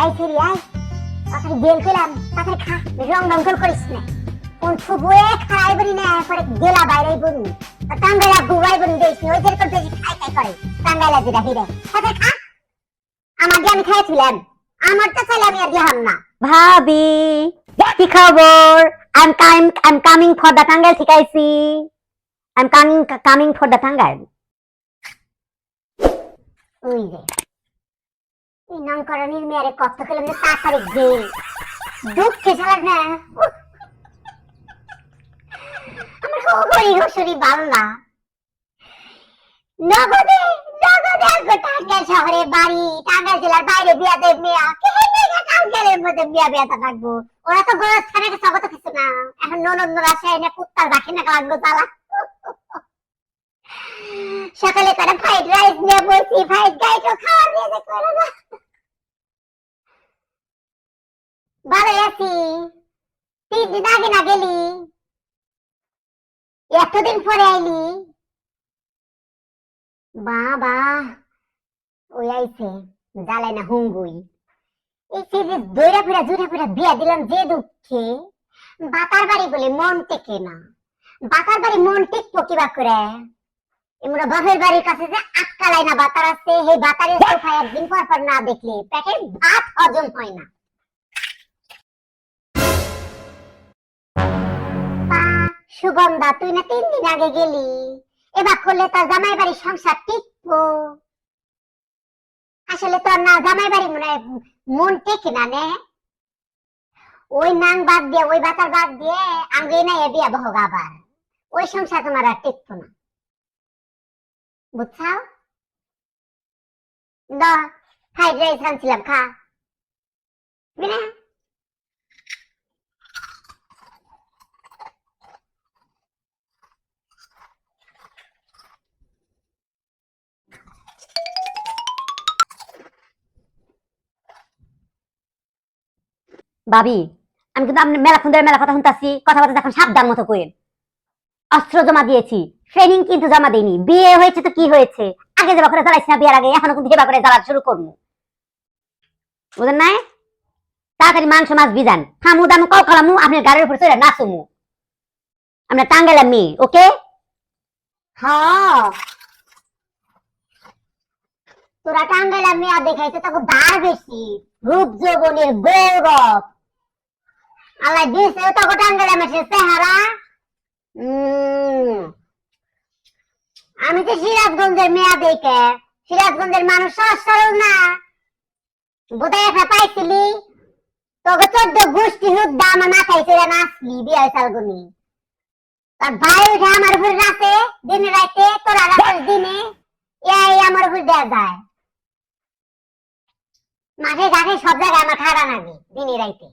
আয়। ফিরি আয় পেলাম তাড়াতাড়ি খা রং করিস না। কোন ফুবুয়ে খাই বলি না পরে গেলা বাইরে বলু। টাঙ্গাইলা বলি ওই যেরকম বেশি খাই খাই করে। টাঙ্গাইলা যেটা হিরে খা। আমার দিয়ে আমি খাইছিলাম আমার তো চাইলে আমি আর দিহাম না। ভাবি কি খবর? I am coming I am coming for the Tangail ঠিক আইছি। I am coming coming for the Tangail ওই যে। এই কত যে তাড়াতাড়ি গেল দুঃখে চালাক না। আমার নগদে নগদে শহরে বাড়ি। জেলার বাইরে বিয়া দেব মেয়া। ওরা তো না। এখন ননদ আসে এনে কুত্তার বাকি না লাগবো তালা সকালে রাইস নিয়ে বসি ফ্রাইড রাইসও খাওয়া দিয়ে যে করে না ভালো আছি তিন দিন না গেলি? এতদিন পরে আইলি? বাবা, ওই আইছে জ্বালাই না হুঙ্গুই। এই যে দৈরা জুড়ে বিয়া দিলাম যে দুঃখে বাতার বাড়ি বলে মন টেকে না। বাতার বাড়ি মন টেকবো কিবা করে? এমরা বাপের বাড়ির কাছে যে আটকালাই না বাতার আছে, সেই বাতারের সোফা একদিন পর পর না দেখলে পেটের ভাত হজম হয় না। সুগন্ধা, তুই না তিন দিন আগে গেলি। এবার করলে তোর জামাই বাড়ির সংসার টিকবো। আসলে তোর না জামাই বাড়ি মনে মন টেকে না নে। ওই নাং বাদ দিয়ে, ওই বাতার বাদ দিয়ে আঙ্গে না এ বিয়া বহগ আবার। ওই সংসার তোমার আর টিকবো না। বুঝছাও? দা ফ্রাইড রাইস আনছিলাম, খা। বিনা ভাবি, আমি কিন্তু আপনি মেলা ধরে মেলা কথা শুনতাছি কথাবার্তা দেখুন সাবধান মতো করেন অস্ত্র জমা দিয়েছি ট্রেনিং কিন্তু জমা দেইনি, বিয়ে হয়েছে তো কি হয়েছে? আগে যাবা করে জ্বালাইছি না বিয়ের আগে, এখনও কিন্তু হেবা করে জ্বালা শুরু করব। বুঝেন নাই? তাড়াতাড়ি মাংস, মাছ বিজান খামু দামু কল খালামু, আপনার গাড়ির উপর চড়ে নাচুমু। আমরা টাঙ্গাইলাম মেয়ে, ওকে? হ্যাঁ। তোরা টাঙ্গাইলা মেয়া দেখাইছে তখন দাঁড় বেশি। রূপ যৌবনের গৌরব। তখন টাঙ্গাইলা মেশে চেহারা উম, আমি তো সিরাজগঞ্জের মেয়া দেখে সিরাজগঞ্জের মানুষ সরল না। বোধহয় একটা পাইছিলি? তোকে চোদ্দ গোষ্ঠী হুদ্দা আমার মাথায় ছিল না আসলি বিয়ে সালগুনি তার ভাই উঠে আমার উপর রাতে দিনে রাতে তোরা রাতের দিনে এই আমার উপর দেয়া যায়। মাঠে ঘাটে সব জায়গায় আমার খাড়া লাগে দিনে রাইতে।